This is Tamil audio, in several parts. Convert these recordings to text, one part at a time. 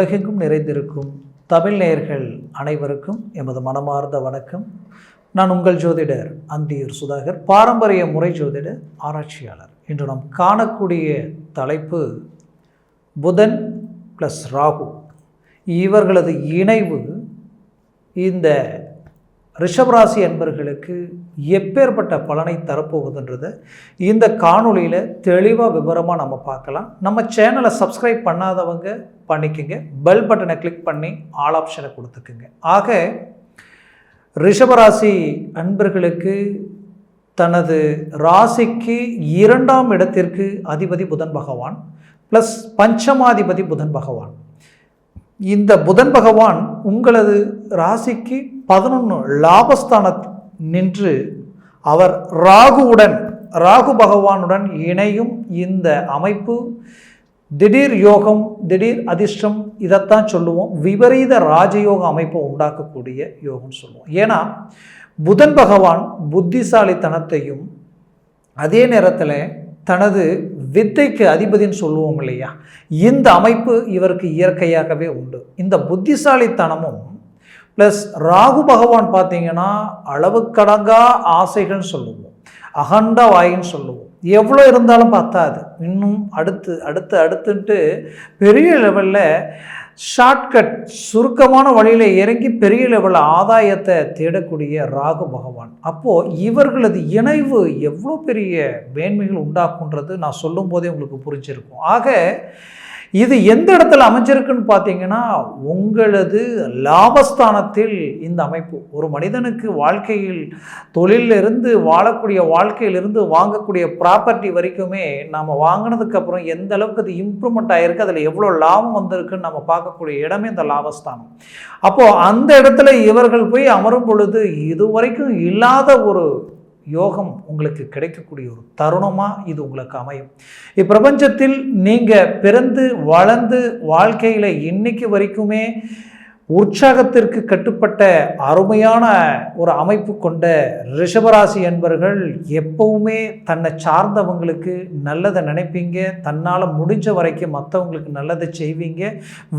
உலகெங்கும் நிறைந்திருக்கும் தமிழ் நேயர்கள் அனைவருக்கும் எமது மனமார்ந்த வணக்கம். நான் உங்கள் ஜோதிடர் அந்தியூர் சுதாகர் பாரம்பரிய முறை ஜோதிடர் ஆராய்ச்சியாளர். இன்று நாம் காணக்கூடிய தலைப்பு புதன் ப்ளஸ் ராகு. இவர்களது இணைவு இந்த ரிஷபராசி அன்பர்களுக்கு எப்பேற்பட்ட பலனை தரப்போகுதுன்றதை இந்த காணொளியில் தெளிவாக விவரமாக நம்ம பார்க்கலாம். நம்ம சேனலை சப்ஸ்கிரைப் பண்ணாதவங்க பண்ணிக்கோங்க. பெல் பட்டனை கிளிக் பண்ணி ஆல் ஆப்ஷனை கொடுத்துக்குங்க. ஆக ரிஷபராசி அன்பர்களுக்கு தனது ராசிக்கு இரண்டாம் இடத்திற்கு அதிபதி புதன் பகவான் ப்ளஸ் பஞ்சமாதிபதி புதன் பகவான். இந்த புதன் பகவான் உங்களது ராசிக்கு பதினொன்று லாபஸ்தான நின்று அவர் ராகுவுடன் ராகு பகவானுடன் இணையும் இந்த அமைப்பு. திடீர் யோகம் திடீர் அதிர்ஷ்டம் இதைத்தான் சொல்லுவோம். விபரீத ராஜயோக அமைப்பை உண்டாக்கக்கூடிய யோகம்னு சொல்லுவோம். ஏன்னா புதன் பகவான் புத்திசாலித்தனத்தையும் அதே நேரத்தில் தனது வித்தைக்கு அதிபதின்னு சொல்லுவோம் இல்லையா? இந்த அமைப்பு இவருக்கு இயற்கையாகவே உண்டு. இந்த புத்திசாலித்தனமும் ப்ளஸ் ராகு பகவான் பார்த்தீங்கன்னா அளவுக்கடங்கா ஆசைகள்னு சொல்லுவோம். அகண்ட வாயின்னு சொல்லுவோம். எவ்வளோ இருந்தாலும் பத்தாது. இன்னும் அடுத்து அடுத்து அடுத்துன்ட்டு பெரிய லெவலில் ஷார்ட்கட் சுருக்கமான வழியில் இறங்கி பெரிய லெவலில் ஆதாயத்தை தேடக்கூடிய ராகு பகவான். அப்போது இவர்களது இணைவு எவ்வளோ பெரிய மேன்மைகள் உண்டாக்குன்றது நான் சொல்லும் போதே உங்களுக்கு புரிஞ்சிருக்கும். ஆக இது எந்த இடத்துல அமைஞ்சிருக்குன்னு பார்த்தீங்கன்னா உங்களது லாபஸ்தானத்தில் இந்த அமைப்பு. ஒரு மனிதனுக்கு வாழ்க்கையில் தொழிலிருந்து வாழக்கூடிய வாழ்க்கையிலிருந்து வாங்கக்கூடிய ப்ராப்பர்ட்டி வரைக்குமே நம்ம வாங்கினதுக்கப்புறம் எந்த அளவுக்கு அது இம்ப்ரூவ்மெண்ட் ஆகிருக்கு அதில் எவ்வளோ லாபம் வந்திருக்குன்னு நம்ம பார்க்கக்கூடிய இடமே இந்த லாபஸ்தானம். அப்போது அந்த இடத்துல இவர்கள் போய் அமரும் பொழுது இதுவரைக்கும் இல்லாத ஒரு யோகம் உங்களுக்கு கிடைக்கக்கூடிய ஒரு தருணமாக இது உங்களுக்கு அமையும். இப்பிரபஞ்சத்தில் நீங்கள் பிறந்து வளர்ந்து வாழ்க்கையில் இன்னைக்கு வரைக்குமே உற்சாகத்திற்கு கட்டுப்பட்ட அருமையான ஒரு அமைப்பு கொண்ட ரிஷபராசி என்பர்கள் எப்பவுமே தன்னை சார்ந்தவங்களுக்கு நல்லதை நினைப்பீங்க. தன்னால் முடிஞ்ச வரைக்கும் மற்றவங்களுக்கு நல்லதை செய்வீங்க.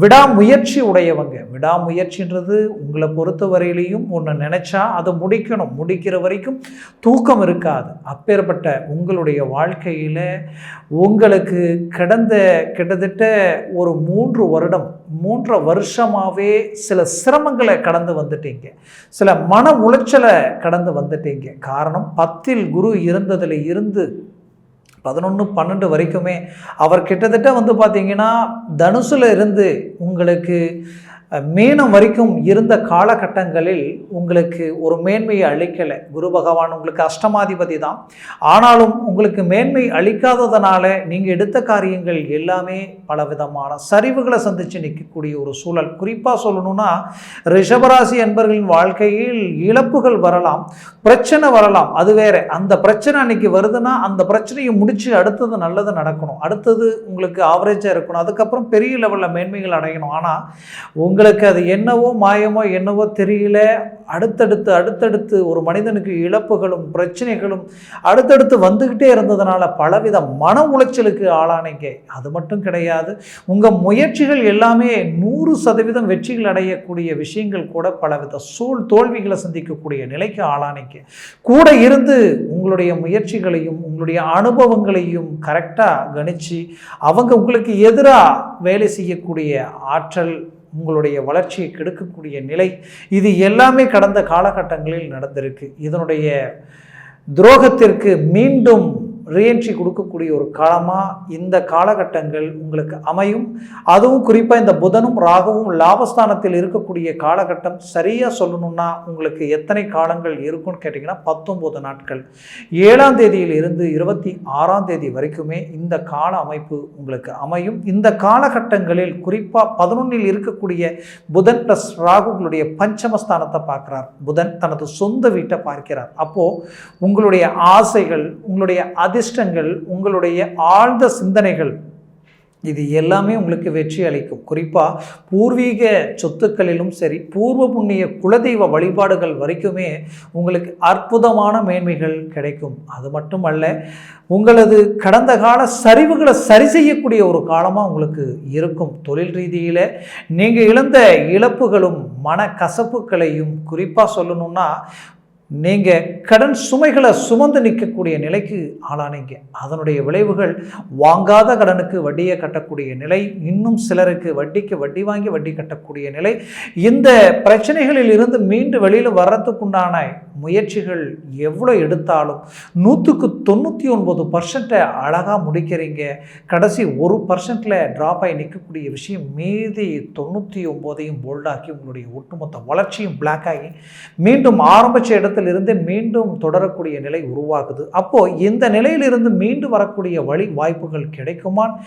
விடாமுயற்சி உடையவங்க. விடாமுயற்சின்றது உங்களை பொறுத்த வரையிலையும் ஒன்று நினச்சா அதை முடிக்கணும். முடிக்கிற வரைக்கும் தூக்கம் இருக்காது. அப்பேற்பட்ட உங்களுடைய வாழ்க்கையில் உங்களுக்கு கடந்த கிட்டத்தட்ட ஒரு மூன்று வருடம் மூன்று வருஷமாகவே சில சிரமங்களை கடந்து வந்துட்டீங்க. சில மன உளைச்சலை கடந்து வந்துட்டீங்க. காரணம் பத்தில் குரு இருந்ததில் இருந்து பதினொன்று பன்னெண்டு வரைக்குமே அவர் கிட்டத்தட்ட வந்து பார்த்தீங்கன்னா தனுசில் இருந்து உங்களுக்கு மீனம் வரைக்கும் இருந்த காலகட்டங்களில் உங்களுக்கு ஒரு மேன்மையை அளிக்கலை. குரு பகவான் உங்களுக்கு அஷ்டமாதிபதி தான். ஆனாலும் உங்களுக்கு மேன்மை அளிக்காததுனால நீங்கள் எடுத்த காரியங்கள் எல்லாமே பலவிதமான சரிவுகளை சந்தித்து நிற்கக்கூடிய ஒரு சூழல். குறிப்பாக சொல்லணும்னா ரிஷபராசி என்பர்களின் வாழ்க்கையில் இழப்புகள் வரலாம் பிரச்சனை வரலாம். அது வேற. அந்த பிரச்சனை அன்னைக்கு வருதுன்னா அந்த பிரச்சனையை முடித்து அடுத்தது நல்லது நடக்கணும். அடுத்தது உங்களுக்கு ஆவரேஜாக இருக்கணும். அதுக்கப்புறம் பெரிய லெவலில் மேன்மைகள் அடையணும். ஆனால் உங்கள் உங்களுக்கு அது என்னவோ மாயமோ என்னவோ தெரியல. அடுத்தடுத்து அடுத்தடுத்து ஒரு மனிதனுக்கு இழப்புகளும் பிரச்சனைகளும் அடுத்தடுத்து வந்துக்கிட்டே இருந்ததுனால பலவித மன உளைச்சலுக்கு ஆளானீங்க. அது மட்டும் கிடையாது. உங்கள் முயற்சிகள் எல்லாமே நூறு சதவீதம் வெற்றிகள் அடையக்கூடிய விஷயங்கள் கூட பலவித சூழ் தோல்விகளை சந்திக்கக்கூடிய நிலைக்கு ஆளானீங்க. கூட இருந்து உங்களுடைய முயற்சிகளையும் உங்களுடைய அனுபவங்களையும் கரெக்டாக கணித்து அவங்க உங்களுக்கு எதிராக வேலை செய்யக்கூடிய ஆற்றல் உங்களுடைய வளர்ச்சியை கெடுக்கக்கூடிய நிலை இது எல்லாமே கடந்த காலகட்டங்களில் நடந்திருக்கு. இதனுடைய துரோகத்திற்கு மீண்டும் ரீஎன்ட்ரி கொடுக்கக்கூடிய ஒரு காலமாக இந்த காலகட்டங்கள் உங்களுக்கு அமையும். அதுவும் குறிப்பாக இந்த புதனும் ராகவும் லாபஸ்தானத்தில் இருக்கக்கூடிய காலகட்டம் சரியாக சொல்லணும்னா உங்களுக்கு எத்தனை காலங்கள் இருக்கும்னு கேட்டிங்கன்னா பத்தொம்போது நாட்கள். ஏழாம் தேதியில் இருந்து இருபத்தி ஆறாம் தேதி வரைக்குமே இந்த கால அமைப்பு உங்களுக்கு அமையும். இந்த காலகட்டங்களில் குறிப்பாக பதினொன்றில் இருக்கக்கூடிய புதன் ப்ளஸ் ராகுங்களுடைய பஞ்சமஸ்தானத்தை பார்க்குறார். புதன் தனது சொந்த வீட்டை பார்க்கிறார். அப்போது உங்களுடைய ஆசைகள் உங்களுடைய அதிர்ஷ்டங்கள் உங்களுடைய ஆழ்ந்த சிந்தனைகள் இது எல்லாமே உங்களுக்கு வெற்றி அளிக்கும். குறிப்பாக பூர்வீக சொத்துக்களிலும் சரி பூர்வ புண்ணிய குலதெய்வ வழிபாடுகள் வரைக்குமே உங்களுக்கு அற்புதமான மேன்மைகள் கிடைக்கும். அது மட்டுமல்ல உங்களது கடந்த கால சரிவுகளை சரி செய்யக்கூடிய ஒரு காலமாக உங்களுக்கு இருக்கும். தொழில் ரீதியில் நீங்கள் இழந்த இழப்புகளும் மன கசப்புகளையும் குறிப்பாக சொல்லணும்னா நீங்கள் கடன் சுமைகளை சுமந்து நிற்கக்கூடிய நிலைக்கு ஆளானீங்க. அதனுடைய விளைவுகள் வாங்காத கடனுக்கு வட்டியை கட்டக்கூடிய நிலை இன்னும் சிலருக்கு வட்டிக்கு வட்டி வாங்கி வட்டி கட்டக்கூடிய நிலை. இந்த பிரச்சனைகளில் இருந்து மீண்டு வெளியில் வர்றதுக்குண்டான முயற்சிகள் எவ்வளோ எடுத்தாலும் நூற்றுக்கு தொண்ணூற்றி ஒன்பது பர்சன்ட்டை அழகாக முடிக்கிறீங்க. கடைசி ஒரு பர்சன்ட்டில் ட்ராப் ஆகி நிற்கக்கூடிய விஷயம் மீதி தொண்ணூற்றி ஒம்போதையும் போல்டாக்கி உங்களுடைய ஒட்டுமொத்த வளர்ச்சியும் பிளாக் ஆகி மீண்டும் ஆரம்பித்த இடத்திலிருந்து மீண்டும் தொடரக்கூடிய நிலை உருவாகுது. அப்போது இந்த நிலையிலிருந்து மீண்டு வரக்கூடிய வழி வாய்ப்புகள் கிடைக்குமான்னு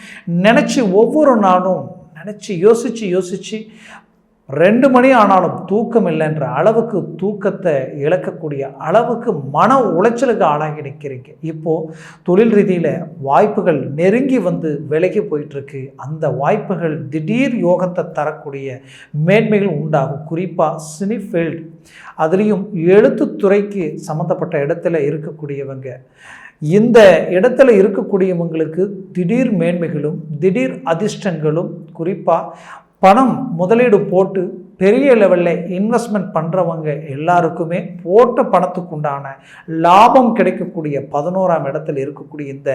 நினச்சி ஒவ்வொரு நாளும் நினச்சி யோசித்து யோசித்து ரெண்டு மணி ஆனாலும் தூக்கம் இல்லைன்ற அளவுக்கு தூக்கத்தை இழக்கக்கூடிய அளவுக்கு மன உளைச்சலுக்கு ஆளாகி நிற்கிறீங்க. இப்போது தொழில் ரீதியில் வாய்ப்புகள் நெருங்கி வந்து விலகி போயிட்டுருக்கு. அந்த வாய்ப்புகள் திடீர் யோகத்தை தரக்கூடிய மேன்மைகள் உண்டாகும். குறிப்பாக சினிஃபீல்டு அதுலேயும் எழுத்துத்துறைக்கு சம்மந்தப்பட்ட இடத்துல இருக்கக்கூடியவங்க. இந்த இடத்துல இருக்கக்கூடியவங்களுக்கு திடீர் மேன்மைகளும் திடீர் அதிர்ஷ்டங்களும் குறிப்பாக பணம் முதலீடு போட்டு பெரிய லெவலில் இன்வெஸ்ட்மெண்ட் பண்ணுறவங்க எல்லாருக்குமே போட்ட பணத்துக்குண்டான லாபம் கிடைக்கக்கூடிய பதினோராம் இடத்துல இருக்கக்கூடிய இந்த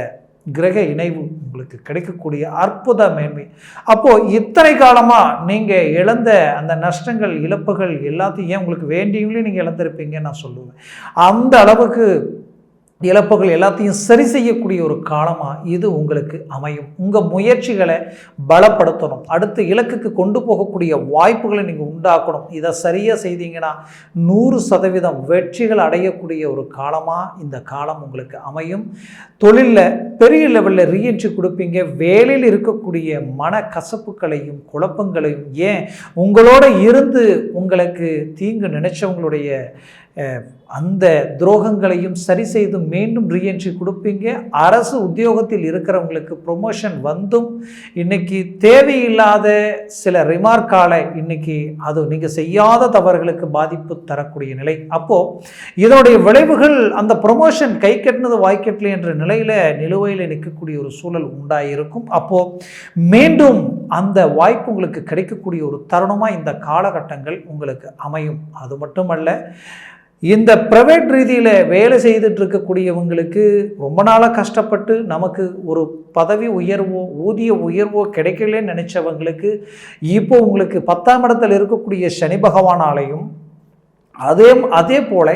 கிரக இணைவு உங்களுக்கு கிடைக்கக்கூடிய அற்புத மேன்மை. அப்போது இத்தனை காலமாக நீங்கள் இழந்த அந்த நஷ்டங்கள் இழப்புகள் எல்லாத்தையும் ஏன் உங்களுக்கு வேண்டியவங்களையும் நீங்கள் இழந்திருப்பீங்கன்னு நான் சொல்லுவேன். அந்த அளவுக்கு இழப்புகள் எல்லாத்தையும் சரி செய்யக்கூடிய ஒரு காலமாக இது உங்களுக்கு அமையும். உங்கள் முயற்சிகளை பலப்படுத்தணும். அடுத்த இலக்குக்கு கொண்டு போகக்கூடிய வாய்ப்புகளை நீங்கள் உண்டாக்கணும். இதை சரியாக செய்தீங்கன்னா நூறு சதவீதம் வெற்றிகள் அடையக்கூடிய ஒரு காலமாக இந்த காலம் உங்களுக்கு அமையும். தொழிலில் பெரிய லெவலில் ரீஎன்ட்ரி கொடுப்பீங்க. வேலையில் இருக்கக்கூடிய மன கசப்புகளையும் குழப்பங்களையும் ஏன் உங்களோட இருந்து உங்களுக்கு தீங்கு நினைச்சவங்களுடைய அந்த துரோகங்களையும் சரி செய்து மீண்டும் ரீஎன்ட்ரி கொடுப்பீங்க. அரசு உத்தியோகத்தில் இருக்கிறவங்களுக்கு ப்ரொமோஷன் வந்தும். இன்றைக்கி தேவையில்லாத சில ரிமார்க்கால இன்றைக்கி அது நீங்கள் செய்யாத தவறுகளுக்கு பாதிப்பு தரக்கூடிய நிலை. அப்போது இதனுடைய விளைவுகள் அந்த ப்ரொமோஷன் கை கட்டினது வாய்க்கட்டலை என்ற நிலையில் நிலுவையில் நிற்கக்கூடிய ஒரு சூழல் உண்டாயிருக்கும். அப்போது மீண்டும் அந்த வாய்ப்பு உங்களுக்கு கிடைக்கக்கூடிய ஒரு தருணமாக இந்த காலகட்டங்கள் உங்களுக்கு அமையும். அது மட்டுமல்ல இந்த ப்ரைவேட் ரீதியில் வேலை செய்துட்டு இருக்கக்கூடியவங்களுக்கு ரொம்ப நாளாக கஷ்டப்பட்டு நமக்கு ஒரு பதவி உயர்வோ ஊதிய உயர்வோ கிடைக்கலன்னு நினச்சவங்களுக்கு இப்போ உங்களுக்கு பத்தாம் இடத்தில் இருக்கக்கூடிய சனி பகவானாலையும் அதே அதே போல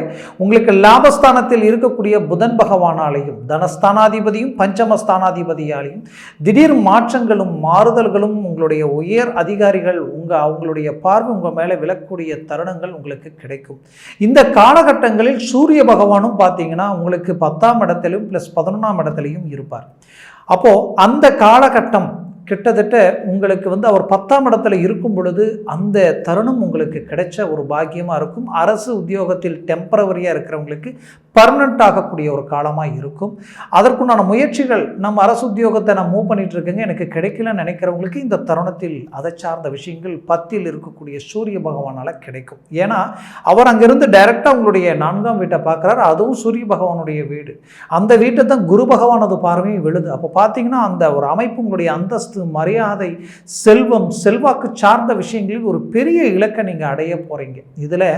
உங்களுக்கு லாபஸ்தானத்தில் இருக்கக்கூடிய புதன் பகவானாலையும் தனஸ்தானாதிபதியும் பஞ்சமஸ்தானாதிபதியாலையும் திடீர் மாற்றங்களும் மாறுதல்களும் உங்களுடைய உயர் அதிகாரிகள் உங்கள் அவங்களுடைய பார்வை உங்கள் மேலே விழக்கூடிய தருணங்கள் உங்களுக்கு கிடைக்கும். இந்த காலகட்டங்களில் சூரிய பகவானும் பார்த்தீங்கன்னா உங்களுக்கு பத்தாம் இடத்திலும் ப்ளஸ் பதினொன்றாம் இடத்துலையும் இருப்பார். அப்போது அந்த காலகட்டம் கிட்டத்தட்ட உங்களுக்கு வந்து அவர் பத்தாம் இடத்துல இருக்கும் பொழுது அந்த தருணம் உங்களுக்கு கிடைச்ச ஒரு பாக்கியமாக இருக்கும். அரசு உத்தியோகத்தில் டெம்பரவரியாக இருக்கிறவங்களுக்கு பர்மனண்ட் ஆகக்கூடிய ஒரு காலமாக இருக்கும். அதற்குண்டான முயற்சிகள் நம்ம அரசு உத்தியோகத்தை நான் மூவ் பண்ணிட்டு இருக்கேங்க. எனக்கு கிடைக்கலன்னு நினைக்கிறவங்களுக்கு இந்த தருணத்தில் அதை சார்ந்த விஷயங்கள் பத்தில் இருக்கக்கூடிய சூரிய பகவானால் கிடைக்கும். ஏன்னா அவர் அங்கிருந்து டைரெக்டாக உங்களுடைய நான்காம் வீட்டை பார்க்குறாரு. அதுவும் சூரிய பகவானுடைய வீடு. அந்த வீட்டை தான் குரு பகவானது பார்வையும் விழுது. அப்போ பார்த்தீங்கன்னா அந்த ஒரு அமைப்பு உங்களுடைய அந்தஸ்து மரியாதை செல்வம் செல்வாக்கு சார்ந்த விஷயங்களில் ஒரு பெரிய இலக்கை நீங்கள் அடைய போகிறீங்க இதில்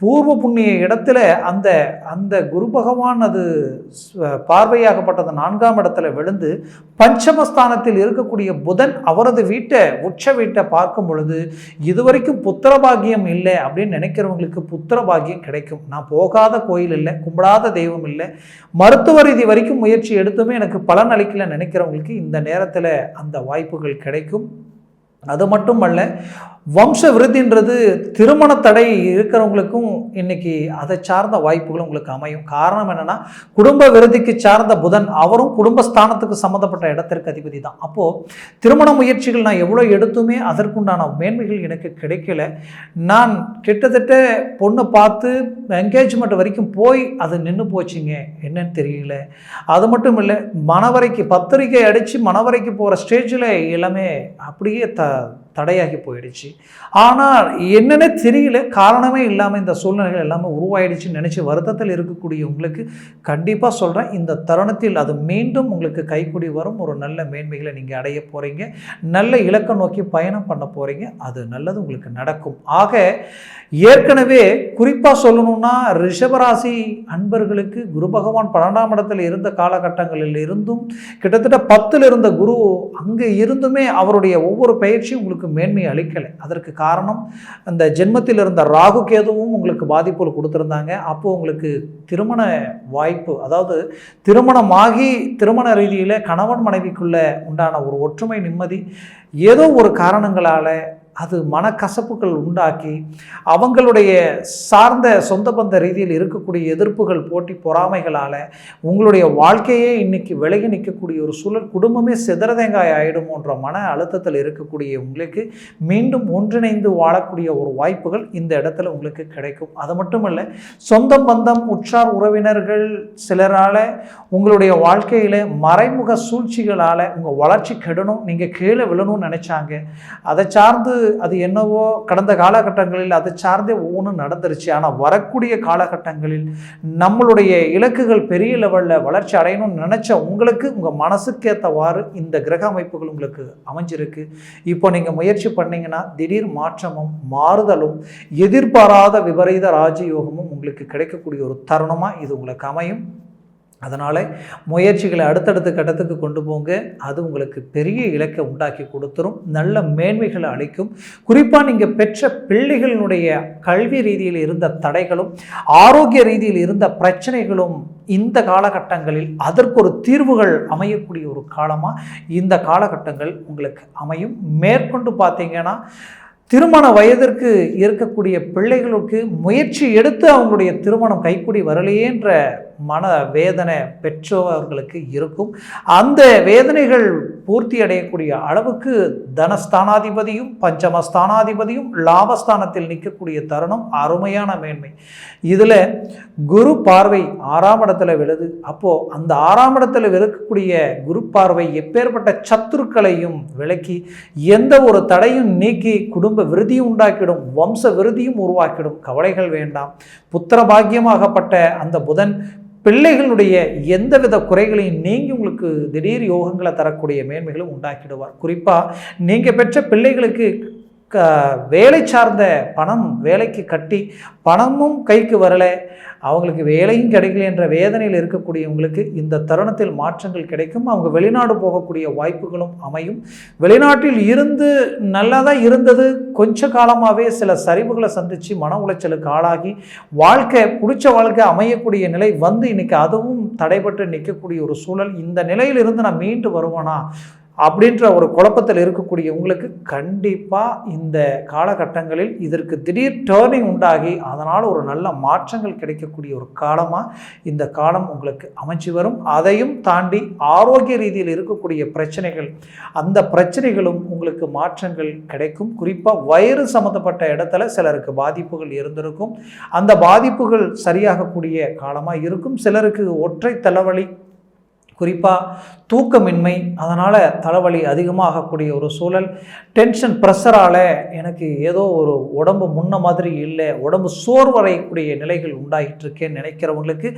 பூர்வ புண்ணிய இடத்துல அந்த அந்த குரு பகவான் அது பார்வையாகப்பட்டது நான்காம் இடத்துல விழுந்து பஞ்சமஸ்தானத்தில் இருக்கக்கூடிய புதன் அவரது வீட்டை உச்ச வீட்டை பார்க்கும் பொழுது இதுவரைக்கும் புத்திர பாக்கியம் இல்லை அப்படின்னு நினைக்கிறவங்களுக்கு புத்திர பாக்கியம் கிடைக்கும். நான் போகாத கோயில் இல்லை கும்பிடாத தெய்வம் இல்லை. மருத்துவ ரீதி வரைக்கும் முயற்சி எடுத்துமே எனக்கு பலன் அளிக்கல நினைக்கிறவங்களுக்கு இந்த நேரத்தில் அந்த வாய்ப்புகள் கிடைக்கும். அது மட்டுமல்ல வம்ச விருத்தின்றது திருமண தடை இருக்கிறவங்களுக்கும் இன்னைக்கு அதை சார்ந்த வாய்ப்புகள் உங்களுக்கு அமையும். காரணம் என்னன்னா குடும்ப விருதிக்கு சார்ந்த புதன் அவரும் குடும்பஸ்தானத்துக்கு சம்மந்தப்பட்ட இடத்திற்கு அதிபதி தான். அப்போது திருமண முயற்சிகள் நான் எவ்வளோ எடுத்துமே அதற்குண்டான மேன்மைகள் எனக்கு கிடைக்கல. நான் கிட்டத்தட்ட பொண்ணை பார்த்து என்கேஜ்மெண்ட் வரைக்கும் போய் அது நின்று போச்சுங்க. என்னன்னு தெரியல. அது மட்டும் இல்லை மணவரைக்கு பத்திரிக்கை அடித்து மணவரைக்கு போகிற ஸ்டேஜில் எல்லாமே அப்படியே த தடையாகி போயிடுச்சு. ஆனால் என்னென்ன தெரியல காரணமே இல்லாமல் இந்த சூழ்நிலைகள் எல்லாமே உருவாயிடுச்சுன்னு நினச்சி வருத்தத்தில் இருக்கக்கூடிய உங்களுக்கு கண்டிப்பாக சொல்கிறேன் இந்த தருணத்தில் அது மீண்டும் உங்களுக்கு கைக்கூடி வரும். ஒரு நல்ல மேன்மைகளை நீங்கள் அடைய போகிறீங்க நல்ல இலக்கை நோக்கி பயணம் பண்ண போகிறீங்க அது நல்லது உங்களுக்கு நடக்கும். ஆக ஏற்கனவே குறிப்பாக சொல்லணும்னா ரிஷபராசி அன்பர்களுக்கு குரு பகவான் பன்னெண்டாம் இடத்தில் இருந்த காலகட்டங்களில் இருந்தும் கிட்டத்தட்ட பத்தில் இருந்த குரு அங்கே இருந்துமே அவருடைய ஒவ்வொரு பயிற்சியும் உங்களுக்கு மேன்மை அளிக்கலை. அதற்கு காரணம் அந்த ஜென்மத்தில் இருந்த ராகு கேதுவும் உங்களுக்கு பாதிப்புகள் கொடுத்துருந்தாங்க. அப்போது உங்களுக்கு திருமண வாய்ப்பு அதாவது திருமணமாகி திருமண ரீதியில் கணவன் மனைவிக்குள்ளே உண்டான ஒரு ஒற்றுமை நிம்மதி ஏதோ ஒரு காரணங்களால் அது மனக்கசப்புகள் உண்டாக்கி அவங்களுடைய சார்ந்த சொந்த பந்த ரீதியில் இருக்கக்கூடிய எதிர்ப்புகள் போட்டி பொறாமைகளால் உங்களுடைய வாழ்க்கையே இன்றைக்கி விலகி நிற்கக்கூடிய ஒரு சூழல் குடும்பமே சிதறதேங்காய் ஆகிடுமோன்ற மன அழுத்தத்தில் இருக்கக்கூடிய உங்களுக்கு மீண்டும் ஒன்றிணைந்து வாழக்கூடிய ஒரு வாய்ப்புகள் இந்த இடத்துல உங்களுக்கு கிடைக்கும். அது மட்டுமல்ல சொந்த பந்தம் உற்றார் உறவினர்கள் சிலரால் உங்களுடைய வாழ்க்கையில் மறைமுக சூழ்ச்சிகளால் உங்கள் வளர்ச்சி கெடணும் நீங்கள் கீழே விழணும்னு நினச்சாங்க. அதை சார்ந்து அது என்னவோ கடந்த காலகட்டங்களில் அதை சார்ந்தே ஒவ்வொன்றும் நடந்துருச்சு. ஆனால் வரக்கூடிய காலகட்டங்களில் நம்மளுடைய இலக்குகள் பெரிய லெவலில் வளர்ச்சி அடையணும்னு நினச்ச உங்களுக்கு உங்கள் மனசுக்கேற்றவாறு இந்த கிரக அமைப்புகள் உங்களுக்கு அமைஞ்சிருக்கு. இப்போ நீங்கள் முயற்சி பண்ணிங்கன்னா திடீர் மாற்றமும் மாறுதலும் எதிர்பாராத விபரீத ராஜயோகமும் உங்களுக்கு கிடைக்கக்கூடிய ஒரு தருணமாக இது உங்களுக்கு அமையும். அதனால் முயற்சிகளை அடுத்தடுத்த கட்டத்துக்கு கொண்டு போங்க. அது உங்களுக்கு பெரிய இலக்கை உண்டாக்கி கொடுத்துரும். நல்ல மேன்மைகளை அளிக்கும். குறிப்பாக நீங்கள் பெற்ற பிள்ளைகளினுடைய கல்வி ரீதியில் இருந்த தடைகளும் ஆரோக்கிய ரீதியில் இருந்த பிரச்சனைகளும் இந்த காலகட்டங்களில் அதற்கு ஒரு தீர்வுகள் அமையக்கூடிய ஒரு காலமாக இந்த காலகட்டங்கள் உங்களுக்கு அமையும். மேற்கொண்டு பார்த்தீங்கன்னா திருமண வயதிற்கு இருக்கக்கூடிய பிள்ளைகளுக்கு முயற்சி எடுத்து அவங்களுடைய திருமணம் கைக்கூடி வரலையேன்ற மன வேதனை பெற்றவர்களுக்கு இருக்கும். அந்த வேதனைகள் பூர்த்தி அடையக்கூடிய அளவுக்கு தனஸ்தானாதிபதியும் பஞ்சமஸ்தானாதிபதியும் லாபஸ்தானத்தில் நிற்கக்கூடிய தருணம் அருமையான மேன்மை. இதில் குரு பார்வை ஆறாம் இடத்துல விழுது. அப்போது அந்த ஆறாம் இடத்துல விழுக்கக்கூடிய குரு பார்வை எப்பேற்பட்ட சத்துருக்களையும் விலக்கி எந்த ஒரு தடையும் நீக்கி குடும்ப விருதியும் உண்டாக்கிடும் வம்ச விருதியும் உருவாக்கிடும். கவலைகள் வேண்டாம். புத்திர பாக்கியமாகப்பட்ட அந்த புதன் பிள்ளைகளுடைய எந்தவித குறைகளையும் நீங்கி உங்களுக்கு திடீர் யோகங்களை தரக்கூடிய மேன்மைகளும் உண்டாக்கிடுவார். குறிப்பாக நீங்கள் பெற்ற பிள்ளைகளுக்கு க வேலை சார்ந்த பணம் வேலைக்கு கட்டி பணமும் கைக்கு வரலை. அவங்களுக்கு வேலையும் கிடைக்கல என்ற வேதனையில் இருக்கக்கூடியவங்களுக்கு இந்த தருணத்தில் மாற்றங்கள் கிடைக்கும். அவங்க வெளிநாடு போகக்கூடிய வாய்ப்புகளும் அமையும். வெளிநாட்டில் இருந்து நல்லா தான் இருந்தது. கொஞ்ச காலமாகவே சில சரிவுகளை சந்தித்து மன உளைச்சலுக்கு ஆளாகி வாழ்க்கை பிடிச்ச வாழ்க்கை அமையக்கூடிய நிலை வந்து இன்றைக்கி அதுவும் தடைபட்டு நிற்கக்கூடிய ஒரு சூழல். இந்த நிலையிலிருந்து நான் மீண்டு வருவானா? அப்படின்ற ஒரு குழப்பத்தில் இருக்கக்கூடிய உங்களுக்கு கண்டிப்பாக இந்த காலகட்டங்களில் இதற்கு திடீர் டேர்னிங் உண்டாகி அதனால் ஒரு நல்ல மாற்றங்கள் கிடைக்கக்கூடிய ஒரு காலமாக இந்த காலம் உங்களுக்கு அமைச்சு வரும். அதையும் தாண்டி ஆரோக்கிய ரீதியில் இருக்கக்கூடிய பிரச்சனைகள் அந்த பிரச்சனைகளும் உங்களுக்கு மாற்றங்கள் கிடைக்கும். குறிப்பாக வயிறு சம்மந்தப்பட்ட இடத்துல சிலருக்கு பாதிப்புகள் இருந்திருக்கும். அந்த பாதிப்புகள் சரியாகக்கூடிய காலமாக இருக்கும். சிலருக்கு ஒற்றை தலைவலி குறிப்பாக தூக்கமின்மை அதனால் தலைவலி அதிகமாகக்கூடிய ஒரு சூழல். டென்ஷன் ப்ரெஷரால் எனக்கு ஏதோ ஒரு உடம்பு முன்ன மாதிரி இல்லை உடம்பு சோர்வடையக்கூடிய நிலைகள் உண்டாகிட்டுருக்கேன்னு நினைக்கிறவங்களுக்கு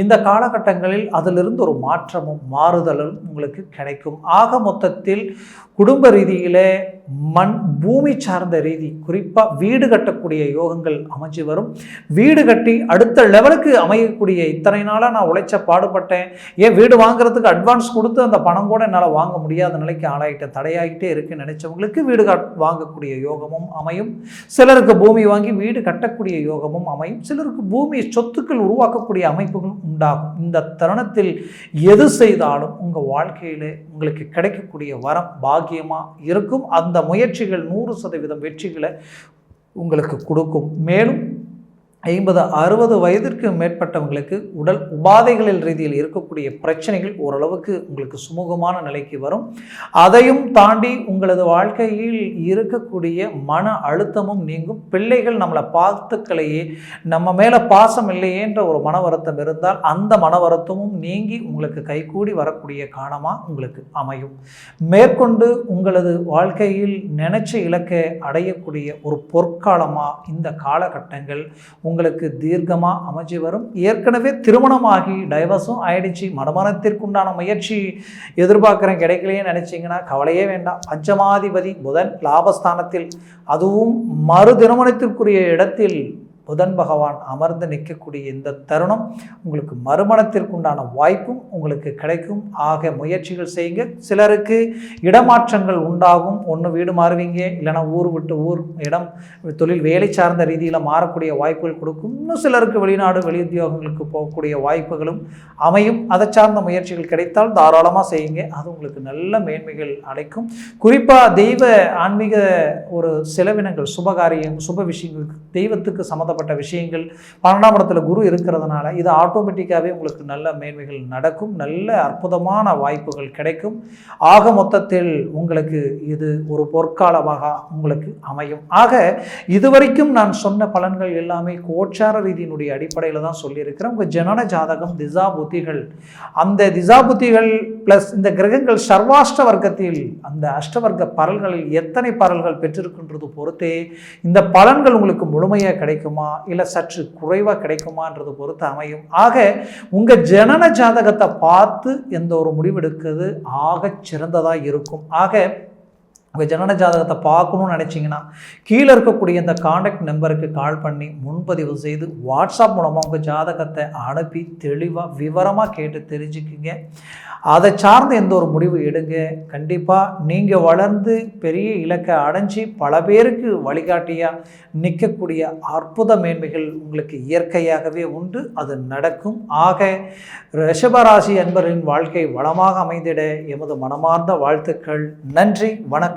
இந்த காலகட்டங்களில் அதிலிருந்து ஒரு மாற்றமும் மாறுதலும் உங்களுக்கு கிடைக்கும். ஆக மொத்தத்தில் குடும்ப ரீதியில் மண் பூமி சார்ந்த ரீதி குறிப்பாக வீடு கட்டக்கூடிய யோகங்கள் அமைஞ்சு வரும். வீடு கட்டி அடுத்த லெவலுக்கு அமையக்கூடிய இத்தனை நாளாக நான் உழைச்ச பாடுபட்டேன். ஏன் வீடு வாங்குறதுக்கு அட்வான்ஸ் கொடுத்து கொடுத்து அந்த பணம் கூட என்னால் வாங்க முடியாத நிலைக்கு ஆளாயிட்ட தடையாகிட்டே இருக்குன்னு நினைச்சவங்களுக்கு வீடு கட் வாங்கக்கூடிய யோகமும் அமையும். சிலருக்கு பூமி வாங்கி வீடு கட்டக்கூடிய யோகமும் அமையும். சிலருக்கு பூமி சொத்துக்கள் உருவாக்கக்கூடிய அமைப்புகளும் உண்டாகும். இந்த தருணத்தில் எது செய்தாலும் உங்கள் வாழ்க்கையில் உங்களுக்கு கிடைக்கக்கூடிய வரம் பாக்கியமாக இருக்கும். அந்த முயற்சிகள் நூறு சதவீதம் வெற்றிகளை உங்களுக்கு கொடுக்கும். மேலும் ஐம்பது அறுபது வயதிற்கு மேற்பட்டவங்களுக்கு உடல் உபாதைகளில் ரீதியில் இருக்கக்கூடிய பிரச்சனைகள் ஓரளவுக்கு உங்களுக்கு சுமூகமான நிலைக்கு வரும். அதையும் தாண்டி உங்களது வாழ்க்கையில் இருக்கக்கூடிய மன அழுத்தமும் நீங்கும். பிள்ளைகள் நம்மளை பார்த்துக்கலையே நம்ம மேலே பாசம் இல்லையேன்ற ஒரு மன வருத்தம் இருந்தால் அந்த மன வருத்தமும் நீங்கி உங்களுக்கு கைகூடி வரக்கூடிய காலமாக உங்களுக்கு அமையும். மேற்கொண்டு உங்களது வாழ்க்கையில் நினைச்ச இலக்கை அடையக்கூடிய ஒரு பொற்காலமாக இந்த காலகட்டங்கள் உங்களுக்கு தீர்க்கமாக அமைஞ்சு வரும். ஏற்கனவே திருமணமாகி டைவர்ஸும் ஆயிடுச்சு. மனமனத்திற்குண்டான முயற்சி எதிர்பார்க்குறேன். கிடைக்கலையே நினச்சிங்கன்னா கவலையே வேண்டாம். பஞ்சமாதிபதி புதன் லாபஸ்தானத்தில். அதுவும் மறு திருமணத்திற்குரிய இடத்தில் புதன் பகவான் அமர்ந்து நிற்கக்கூடிய இந்த தருணம் உங்களுக்கு மறுமணத்திற்குண்டான வாய்ப்பும் உங்களுக்கு கிடைக்கும். ஆக முயற்சிகள் செய்யுங்க. சிலருக்கு இடமாற்றங்கள் உண்டாகும். ஒன்று வீடு மாறுவீங்க. இல்லைனா ஊர் விட்டு ஊர் இடம் தொழில் வேலை சார்ந்த ரீதியில் மாறக்கூடிய வாய்ப்புகள் கொடுக்கும். இன்னும் சிலருக்கு வெளிநாடு வெளி உத்தியோகங்களுக்கு போகக்கூடிய வாய்ப்புகளும் அமையும். அதை சார்ந்த முயற்சிகள் கிடைத்தால் தாராளமாக செய்யுங்க. அது உங்களுக்கு நல்ல மேன்மைகள் அடைக்கும். குறிப்பாக தெய்வ ஆன்மீக ஒரு செலவினங்கள் சுபகாரியம் சுப விஷயங்களுக்கு தெய்வத்துக்கு சம்மந்தப்பட்ட சம்மந்தப்பட்ட விஷயங்கள் பன்னெண்டாம் இடத்துல குரு இருக்கிறதுனால இது ஆட்டோமேட்டிக்காகவே உங்களுக்கு நல்ல மேன்மைகள் நடக்கும் நல்ல அற்புதமான வாய்ப்புகள் கிடைக்கும். ஆக மொத்தத்தில் உங்களுக்கு இது ஒரு பொற்காலமாக உங்களுக்கு அமையும். ஆக இதுவரைக்கும் நான் சொன்ன பலன்கள் எல்லாமே கோச்சார ரீதியினுடைய அடிப்படையில் தான் சொல்லியிருக்கிறேன். உங்கள் ஜனன ஜாதகம் திசா புத்திகள். அந்த திசா புத்திகள் ப்ளஸ் இந்த கிரகங்கள் சர்வாஷ்ட வர்க்கத்தில் அந்த அஷ்டவர்க்க பரல்களில் எத்தனை பரல்கள் பெற்றிருக்கின்றது பொறுத்தே இந்த பலன்கள் உங்களுக்கு முழுமையாக கிடைக்குமா? இல்லை சற்று குறைவாக கிடைக்குமான்றது பொறுத்து அமையும். ஆக உங்கள் ஜனன ஜாதகத்தை பார்த்து எந்த ஒரு முடிவெடுக்கிறது ஆக சிறந்ததாக இருக்கும். ஆக உங்கள் ஜனன ஜாதகத்தை பார்க்கணும்னு நினச்சிங்கன்னா கீழே இருக்கக்கூடிய இந்த காண்டாக்ட் நம்பருக்கு கால் பண்ணி முன்பதிவு செய்து வாட்ஸ்அப் மூலமாக உங்கள் ஜாதகத்தை அனுப்பி தெளிவாக விவரமாக கேட்டு தெரிஞ்சுக்குங்க. அதை சார்ந்து எந்த ஒரு முடிவு எடுங்க. கண்டிப்பாக நீங்கள் வளர்ந்து பெரிய இலக்கை அடைஞ்சி பல பேருக்கு வழிகாட்டியாக நிற்கக்கூடிய அற்புத மேன்மைகள் உங்களுக்கு இயற்கையாகவே உண்டு. அது நடக்கும். ஆக ரிஷபராசி என்பரின் வாழ்க்கை வளமாக அமைந்திட எமது மனமார்ந்த வாழ்த்துக்கள். நன்றி வணக்கம்.